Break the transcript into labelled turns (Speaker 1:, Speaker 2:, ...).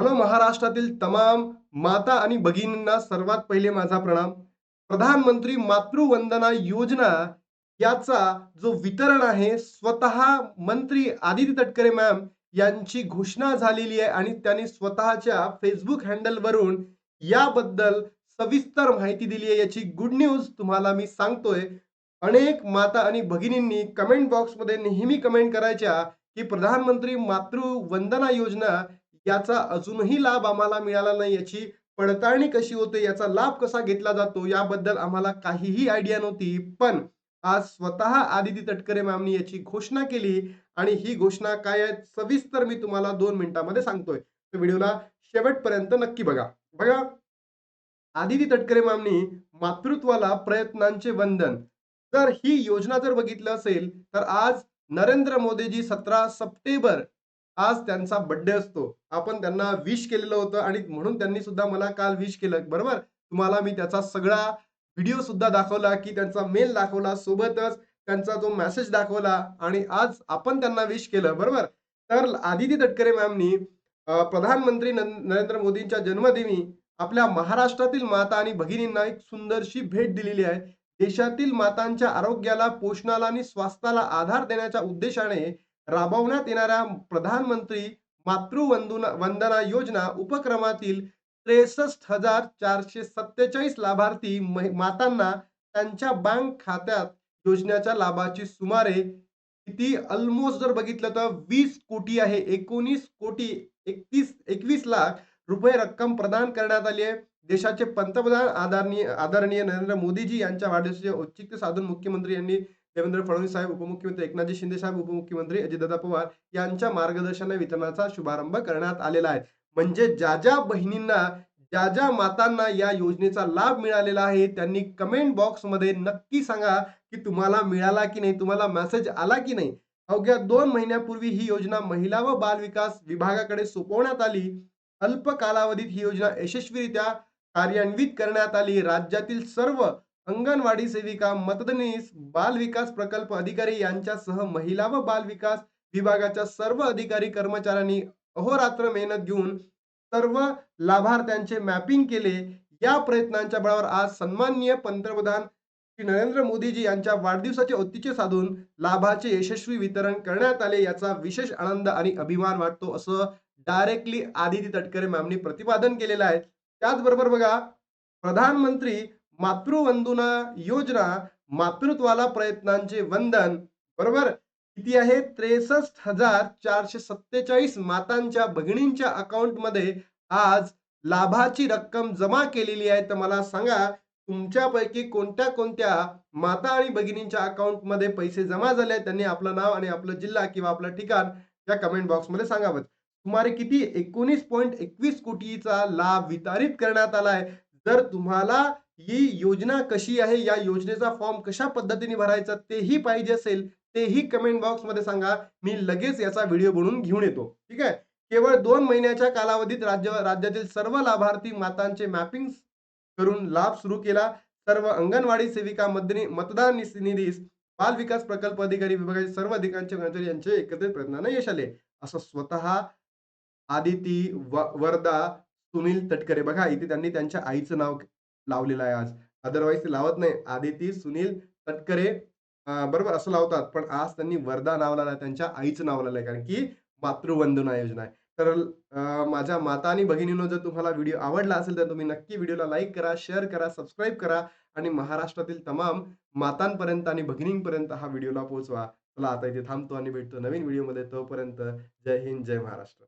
Speaker 1: Hello महाराष्ट्रातील तमाम माता आणि भगिनींना सर्वात पहिले माझा प्रणाम. प्रधानमंत्री मातृवंदना योजना याचा जो वितरण आहे स्वतः मंत्री आदिती तटकरे मॅम यांची घोषणा झालेली आहे आणि त्यांनी स्वतःच्या फेसबुक हँडलवरून याबद्दल सविस्तर माहिती दिली आहे. याची गुड न्यूज तुम्हाला मी सांगतोय. अनेक माता आणि भगिनींनी कमेंट बॉक्समध्ये नेहमी कमेंट करायच्या की प्रधानमंत्री मातृवंदना योजना याचा अजूनही लाभ आम्हाला मिळाला नाही. याची पडताळणी कशी होते याचा लाभ कसा घेतला जातो याबद्दल आम्हाला काहीही आयडिया नव्हती. पण आज स्वतः आदिती तटकरे मॅमनी याची घोषणा केली आणि ही घोषणा काय आहे सविस्तर मी तुम्हाला दोन मिनिटांमध्ये सांगतोय. तर व्हिडिओला शेवटपर्यंत नक्की बघा. बघा आदिती तटकरे मॅमनी मातृत्वाला प्रयत्नांचे वंदन. तर ही योजना जर बघितलं असेल तर आज नरेंद्र मोदीजी सतरा सप्टेंबर आज त्यांचा बर्थडे असतो. आपण त्यांना विश केलेलं होतं आणि म्हणून त्यांनी सुद्धा मला काल विश केलं. बरोबर? तुम्हाला मी त्याचा सगळा व्हिडिओ सुद्धा दाखवला की त्यांचा मेल दाखवला. सोबतच त्यांचा जो मेसेज दाखवला आणि आज आपण त्यांना विश केलं. बरोबर? तर आदिती तटकरे मॅमनी प्रधानमंत्री नरेंद्र मोदींच्या जन्मदिनी आपल्या महाराष्ट्रातील माता आणि भगिनींना एक सुंदरशी भेट दिलेली आहे. देशातील मातांच्या आरोग्याला पोषणाला आणि स्वास्थ्याला आधार देण्याच्या उद्देशाने राबवण्यात येणाऱ्या प्रधानमंत्री मातृवंदना वंदना योजना उपक्रमातील त्रेसष्ट हजार चारशे सत्तेचाळीस लाभार्थी मातांना त्यांच्या बँक खात्यात योजनेच्या लाभाची सुमारे किती? ऑलमोस्ट जर बघितलं तर वीस कोटी आहे. एकोणीस कोटी एकतीस एकवीस लाख रुपये रक्कम प्रदान करण्यात आली आहे. देशाचे पंतप्रधान आदरणीय आदरणीय नरेंद्र मोदीजी यांच्या वाढदिवसाचे औचित्य साधून मुख्यमंत्री यांनी देवेंद्र फडणवीस साहेब उपमुख्यमंत्री एकनाथजी शिंदे साहेब उपमुख्यमंत्री अजितदादा पवार यांच्या मार्गदर्शन वितरणाचा शुभारंभ करण्यात आलेला आहे. म्हणजे ज्या ज्या बहिणींना ज्या ज्या मातांना या योजनेचा लाभ मिळालेला आहे त्यांनी कमेंट बॉक्समध्ये नक्की सांगा की तुम्हाला मिळाला की नाही तुम्हाला मेसेज आला की नाही. अवघ्या दोन महिन्यापूर्वी ही योजना महिला व बाल विकास विभागाकडे सोपवण्यात आली. अल्प कालावधीत ही योजना यशस्वीरित्या कार्यान्वित करण्यात आली. राज्यातील सर्व अंगणवाडी सेविका मतदनीस बाल विकास प्रकल्प अधिकारी यांच्यासह महिला व बाल विकास विभागाच्या सर्व अधिकारी कर्मचाऱ्यांनी अहोरात्र मेहनत घेऊन सर्व लाभार्थ्यांचे मॅपिंग केले. या प्रयत्नांच्या बळावर आज सन्माननीय पंतप्रधान श्री नरेंद्र मोदीजी यांच्या वाढदिवसाचे औचित्य साधून लाभाचे यशस्वी वितरण करण्यात आले याचा विशेष आनंद आणि अभिमान वाटतो असं डायरेक्टली आदिती तटकरे मॅमनी प्रतिपादन केलेलं आहे. त्याचबरोबर बघा प्रधानमंत्री मातृवंदना योजना मातृत्वाला प्रयत्नांचे वंदन बरोबर? किती आहे? त्रेसष्ट हजार चारशे सत्तेचाळीस मातांच्या भगिनींच्या अकाउंटमध्ये आज लाभाची रक्कम जमा केलेली आहे. तर मला सांगा तुमच्यापैकी कोणत्या कोणत्या माता आणि भगिनींच्या अकाउंटमध्ये पैसे जमा झाले त्यांनी आपलं नाव आणि आपलं जिल्हा किंवा आपलं ठिकाण या कमेंट बॉक्समध्ये सांगावं. सुमारे किती? एकोणीस पॉईंट एकवीस कोटीचा लाभ वितरित करण्यात आला आहे. जर तुम्हाला ही योजना कशी आहे या योजनेचा फॉर्म कशा पद्धतीने भरायचा तेही पाहिजे असेल तेही कमेंट बॉक्समध्ये सांगा. मी लगेच याचा व्हिडिओ बनवून घेऊन येतो. ठीक आहे? केवळ दोन महिन्याच्या कालावधीत राज्य राज्यातील सर्व लाभार्थी मातांचे मॅपिंग करून लाभ सुरू केला. सर्व अंगणवाडी सेविका मदनी मतदान निधीस बाल विकास प्रकल्प अधिकारी विभागाचे सर्व अधिकाऱ्यांचे कर्मचारी यांचे एकत्रित प्रयत्नांना यश आले. असं स्वतः आदिती वर्दा वरदा सुनील तटकरे. बघा इथे त्यांनी त्यांच्या आईचं नाव लावलेला आहे आज. अदरवाईज ते लावत नाही. आदिती सुनील तटकरे बरोबर असं लावतात. पण आज त्यांनी वरदा नाव लावलं आहे. त्यांच्या आईचं नाव लावलं आहे. कारण की मातृवंदना योजना आहे. तर माझ्या माता आणि भगिनीनं जर तुम्हाला व्हिडिओ आवडला असेल तर तुम्ही नक्की व्हिडिओला लाईक करा शेअर करा सबस्क्राईब करा आणि महाराष्ट्रातील तमाम मातांपर्यंत आणि भगिनींपर्यंत हा व्हिडिओला पोहोचवा. चला आता इथे थांबतो आणि भेटतो नवीन व्हिडिओमध्ये. तोपर्यंत जय हिंद जय महाराष्ट्र.